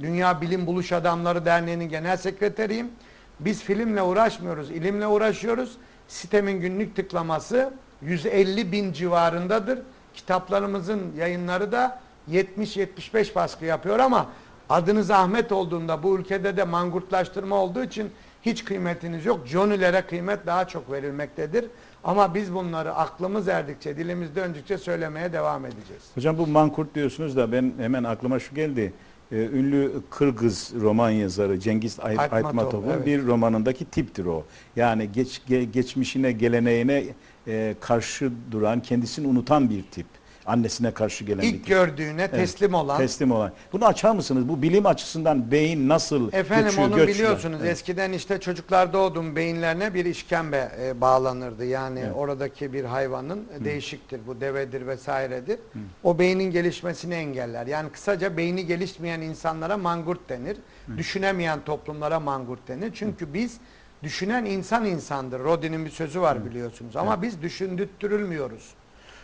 Dünya Bilim Buluş Adamları Derneği'nin genel sekreteriyim. Biz filmle uğraşmıyoruz, ilimle uğraşıyoruz. Sitemin günlük tıklaması 150 bin civarındadır. Kitaplarımızın yayınları da 70-75 baskı yapıyor ama adınız Ahmet olduğunda bu ülkede de mangurtlaştırma olduğu için hiç kıymetiniz yok. Johnny'lere kıymet daha çok verilmektedir. Ama biz bunları aklımız erdikçe, dilimiz döndükçe söylemeye devam edeceğiz. Hocam bu mankurt diyorsunuz da ben hemen aklıma şu geldi. Ee, ünlü Kırgız roman yazarı Cengiz Ay- Aytmatov, Aytmatov'un evet. bir romanındaki tiptir o. Yani geç, ge- geçmişine, geleneğine e, karşı duran, kendisini unutan bir tip. Annesine karşı gelen bir İlk tip. gördüğüne teslim olan Teslim olan. Bunu açar mısınız? Bu bilim açısından beyin nasıl Efendim göçüyor, onu göçüyor? biliyorsunuz. Evet. Eskiden işte çocuklar doğdum beyinlerine bir işkembe e, bağlanırdı. Yani Evet. oradaki bir hayvanın e, değişiktir. Bu devedir vesairedir. O beynin gelişmesini engeller. Yani kısaca beyni gelişmeyen insanlara mangurt denir. Düşünemeyen toplumlara mangurt denir. Çünkü biz düşünen insan insandır. Rodin'in bir sözü var biliyorsunuz. Ama biz düşündürtülmüyoruz.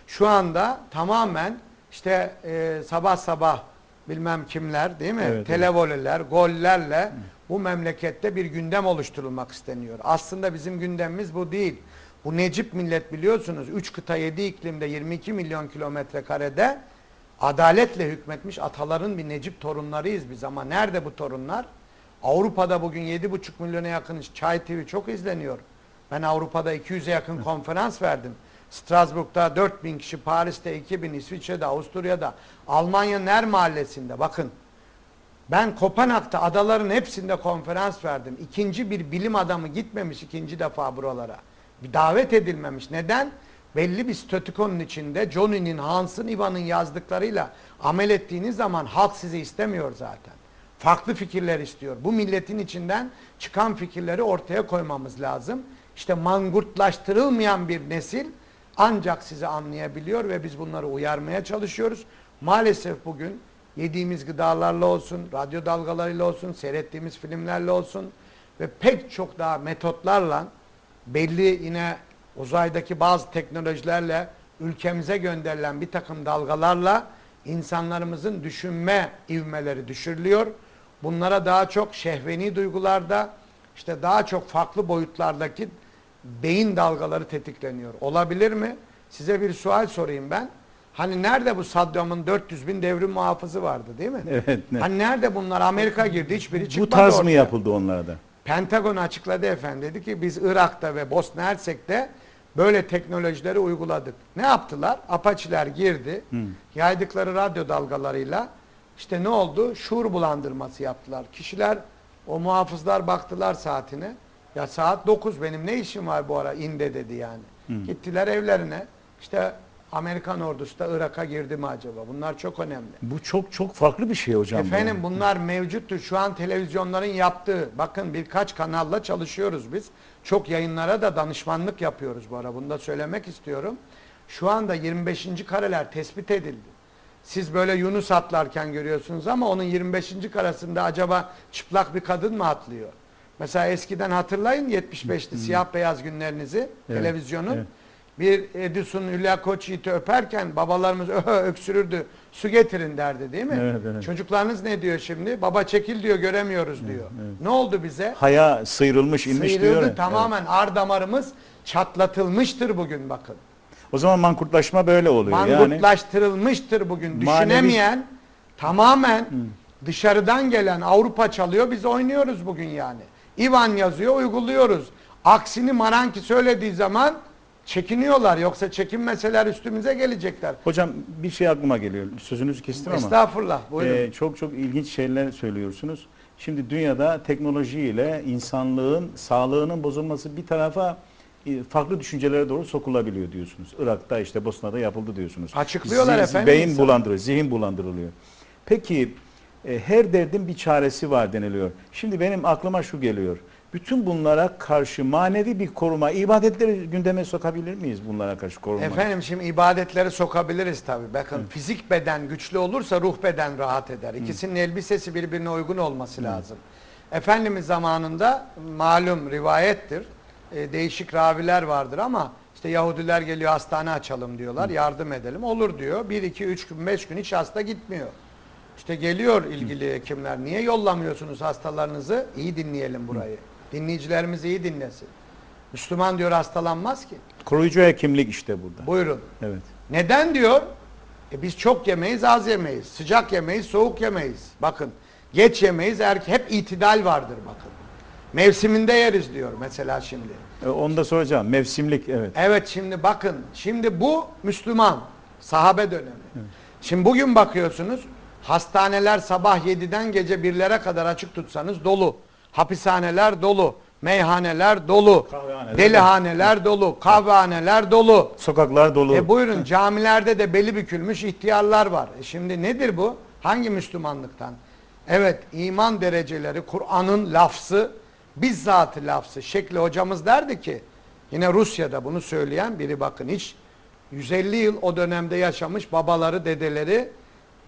Şu anda tamamen işte e, sabah sabah bilmem kimler değil mi? Evet, evet. Televoleler, gollerle bu memlekette bir gündem oluşturulmak isteniyor. Aslında bizim gündemimiz bu değil. Bu Necip millet biliyorsunuz 3 kıta 7 iklimde 22 milyon kilometre karede adaletle hükmetmiş ataların bir Necip torunlarıyız biz ama nerede bu torunlar? Avrupa'da bugün 7,5 milyona yakın Çay TV çok izleniyor. Ben Avrupa'da 200'e yakın konferans verdim. Strasbourg'da 4000 kişi, Paris'te 2000, İsviçre'de, Avusturya'da, Almanya'nın her mahallesinde bakın. Ben Kopenhag'da adaların hepsinde konferans verdim. İkinci bir bilim adamı gitmemiş ikinci defa buralara. Bir davet edilmemiş. Neden? Belli bir statükonun içinde Johnny'nin, Hans'ın, Ivan'ın yazdıklarıyla amel ettiğiniz zaman halk sizi istemiyor zaten. Farklı fikirler istiyor. Bu milletin içinden çıkan fikirleri ortaya koymamız lazım. İşte mangurtlaştırılmayan bir nesil ancak sizi anlayabiliyor ve biz bunları uyarmaya çalışıyoruz. Maalesef bugün yediğimiz gıdalarla olsun, radyo dalgalarıyla olsun, seyrettiğimiz filmlerle olsun ve pek çok daha metotlarla belli yine uzaydaki bazı teknolojilerle ülkemize gönderilen bir takım dalgalarla insanlarımızın düşünme ivmeleri düşürülüyor. Bunlara daha çok şehveni duygularda işte daha çok farklı boyutlardaki beyin dalgaları tetikleniyor. Olabilir mi? Size bir sual sorayım ben. Hani nerede bu Saddam'ın 400 bin devrim muhafızı vardı değil mi? Evet, ne? Hani nerede bunlar? Amerika girdi hiçbiri Bu çıkmadı tarz mı yapıldı onlarda? Pentagon açıkladı efendim. Dedi ki biz Irak'ta ve Bosna Hersek'te böyle teknolojileri uyguladık. Ne yaptılar? Apaçiler girdi. Yaydıkları radyo dalgalarıyla işte ne oldu? Şuur bulandırması yaptılar. Kişiler o muhafızlar baktılar saatine. Ya saat 9 benim ne işim var bu ara inde dedi yani. Gittiler evlerine. İşte Amerikan ordusu da Irak'a girdi mi acaba? Bunlar çok önemli. Bu çok çok farklı bir şey hocam. Efendim bunlar mevcuttur. Şu an televizyonların yaptığı, bakın birkaç kanalla çalışıyoruz biz. Çok yayınlara da danışmanlık yapıyoruz bu ara. Bunu da söylemek istiyorum. Şu anda 25. kareler tespit edildi. Siz böyle Yunus atlarken görüyorsunuz ama onun 25. karesinde acaba çıplak bir kadın mı atlıyor? Mesela eskiden hatırlayın 75'li siyah beyaz günlerinizi Evet, televizyonun. evet. Bir Edison Hülya Koçyiğit'i öperken babalarımız öhö öksürürdü. Su getirin derdi değil mi? Evet, evet. Çocuklarınız ne diyor şimdi? Baba çekil diyor göremiyoruz diyor. Ne oldu bize? Haya sıyrılmış, inmiş Sıyrıldı diyor. ya. tamamen ar damarımız çatlatılmıştır bugün bakın. O zaman mankurtlaşma böyle oluyor. Yani Mangurtlaştırılmıştır bugün. Manevi- Düşünemeyen tamamen dışarıdan gelen Avrupa çalıyor biz oynuyoruz bugün yani. Ivan yazıyor uyguluyoruz. Aksini Maranki söylediği zaman çekiniyorlar. Yoksa çekinmeseler üstümüze gelecekler. hocam bir şey aklıma geliyor. Sözünüzü kestim ama. Estağfurullah. Buyurun. Ee, çok çok ilginç şeyler söylüyorsunuz. Şimdi dünyada teknolojiyle insanlığın sağlığının bozulması bir tarafa e, farklı düşüncelere doğru sokulabiliyor diyorsunuz. Irak'ta işte Bosna'da yapıldı diyorsunuz. Açıklıyorlar Zi- efendim Beyin insan. bulandırıyor, zihin bulandırılıyor. Peki e, her derdin bir çaresi var deniliyor. Şimdi benim aklıma şu geliyor. Bütün bunlara karşı manevi bir koruma, ibadetleri gündeme sokabilir miyiz bunlara karşı koruma? Efendim şimdi ibadetleri sokabiliriz tabii. Bakın fizik beden güçlü olursa ruh beden rahat eder. İkisinin elbisesi birbirine uygun olması lazım. Efendimiz zamanında malum rivayettir. E, değişik raviler vardır ama işte Yahudiler geliyor hastane açalım diyorlar. Yardım edelim. Olur diyor. Bir, iki, üç gün, beş gün hiç hasta gitmiyor. İşte geliyor ilgili hekimler. Niye yollamıyorsunuz hastalarınızı? İyi dinleyelim burayı. Dinleyicilerimiz iyi dinlesin. Müslüman diyor hastalanmaz ki. Koruyucu hekimlik işte burada. Buyurun. Evet. Neden diyor? E biz çok yemeyiz, az yemeyiz. Sıcak yemeyiz, soğuk yemeyiz. Bakın, geç yemeyiz, erke hep itidal vardır bakın. Mevsiminde yeriz diyor mesela şimdi. E, onu da soracağım. Mevsimlik evet. Evet şimdi bakın, şimdi bu Müslüman, sahabe dönemi. Şimdi bugün bakıyorsunuz, hastaneler sabah 7'den gece 1'lere kadar açık tutsanız dolu. Hapishaneler dolu, meyhaneler dolu, delihaneler dolu, kahvehaneler dolu. Sokaklar dolu. E buyurun camilerde de beli bükülmüş ihtiyarlar var. E şimdi nedir bu? Hangi Müslümanlıktan? Evet iman dereceleri Kur'an'ın lafzı bizzat lafzı. Şekli hocamız derdi ki yine Rusya'da bunu söyleyen biri bakın hiç 150 yıl o dönemde yaşamış babaları dedeleri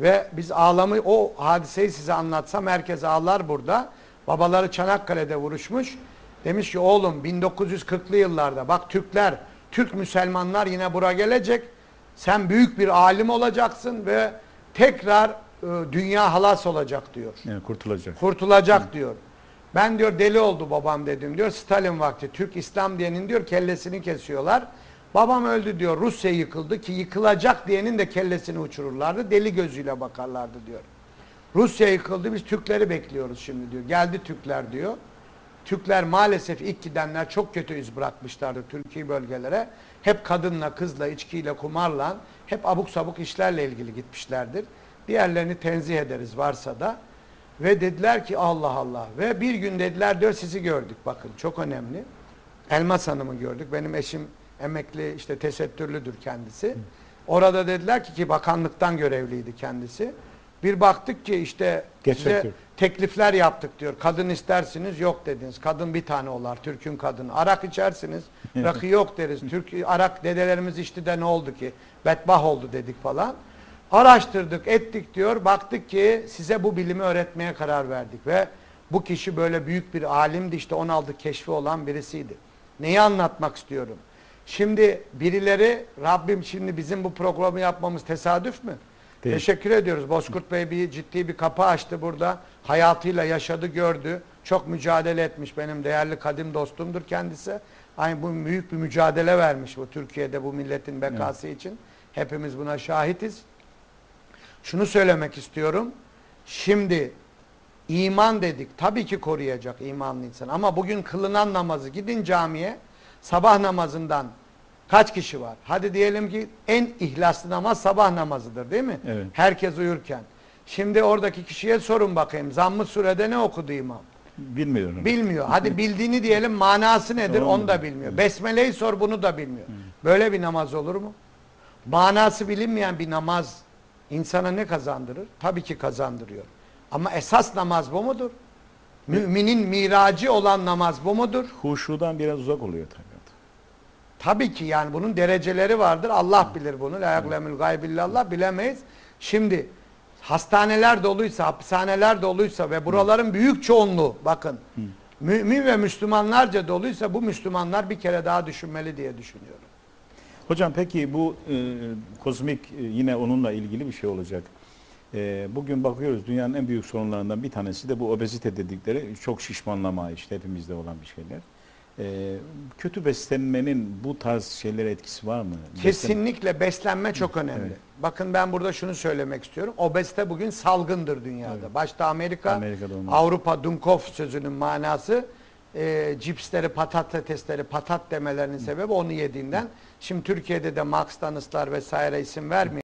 ve biz ağlamı o hadiseyi size anlatsam herkes ağlar burada. Babaları Çanakkale'de vuruşmuş. Demiş ki oğlum 1940'lı yıllarda bak Türkler, Türk Müslümanlar yine buraya gelecek. Sen büyük bir alim olacaksın ve tekrar e, dünya halas olacak diyor. Yani kurtulacak. Kurtulacak diyor. Ben diyor deli oldu babam dedim diyor. Stalin vakti Türk İslam diyenin diyor kellesini kesiyorlar. Babam öldü diyor. Rusya yıkıldı ki yıkılacak diyenin de kellesini uçururlardı. Deli gözüyle bakarlardı diyor. Rusya yıkıldı biz Türkleri bekliyoruz şimdi diyor. Geldi Türkler diyor. Türkler maalesef ilk gidenler çok kötü iz bırakmışlardı Türkiye bölgelere. Hep kadınla, kızla, içkiyle, kumarla, hep abuk sabuk işlerle ilgili gitmişlerdir. Diğerlerini tenzih ederiz varsa da. Ve dediler ki Allah Allah. Ve bir gün dediler diyor sizi gördük bakın çok önemli. Elmas Hanım'ı gördük. Benim eşim emekli işte tesettürlüdür kendisi. Orada dediler ki ki bakanlıktan görevliydi kendisi. Bir baktık ki işte size teklifler yaptık diyor. Kadın istersiniz yok dediniz. Kadın bir tane olar Türk'ün kadını. Arak içersiniz rakı yok deriz. Türk Arak dedelerimiz içti de ne oldu ki? Bedbah oldu dedik falan. Araştırdık ettik diyor. Baktık ki size bu bilimi öğretmeye karar verdik ve bu kişi böyle büyük bir alimdi işte 16 keşfi olan birisiydi. Neyi anlatmak istiyorum? Şimdi birileri Rabbim şimdi bizim bu programı yapmamız tesadüf mü? Değil. Teşekkür ediyoruz. Bozkurt Bey bir ciddi bir kapı açtı burada. Hayatıyla yaşadı, gördü. Çok mücadele etmiş. Benim değerli kadim dostumdur kendisi. Aynı bu büyük bir mücadele vermiş bu Türkiye'de bu milletin bekası için. Hepimiz buna şahitiz. Şunu söylemek istiyorum. Şimdi iman dedik. Tabii ki koruyacak imanlı insan. Ama bugün kılınan namazı gidin camiye sabah namazından kaç kişi var? Hadi diyelim ki en ihlaslı namaz sabah namazıdır değil mi? Evet. Herkes uyurken. Şimdi oradaki kişiye sorun bakayım. Zamm-ı surede ne okudu imam? Bilmiyorum. Bilmiyor. Hadi bildiğini diyelim manası nedir onu da bilmiyor. Besmele'yi sor bunu da bilmiyor. Böyle bir namaz olur mu? Manası bilinmeyen bir namaz insana ne kazandırır? Tabii ki kazandırıyor. Ama esas namaz bu mudur? Müminin miracı olan namaz bu mudur? Huşudan biraz uzak oluyor tabii. Tabii ki yani bunun dereceleri vardır. Allah bilir bunu. La yaklemül gaybillallah bilemeyiz. Şimdi hastaneler doluysa, hapishaneler doluysa ve buraların büyük çoğunluğu bakın mümin ve Müslümanlarca doluysa bu Müslümanlar bir kere daha düşünmeli diye düşünüyorum. Hocam peki bu e, kozmik e, yine onunla ilgili bir şey olacak. E, bugün bakıyoruz dünyanın en büyük sorunlarından bir tanesi de bu obezite dedikleri çok şişmanlama işte hepimizde olan bir şeyler. E, kötü beslenmenin bu tarz şeylere etkisi var mı? Kesinlikle beslenme çok önemli. Evet. Bakın ben burada şunu söylemek istiyorum. Obezite bugün salgındır dünyada. Evet. Başta Amerika, Amerika'da olmaz. Avrupa Dunkov sözünün manası e, cipsleri, patatesleri, patat demelerinin sebebi onu yediğinden. Şimdi Türkiye'de de Max Danıslar vesaire isim vermiyor.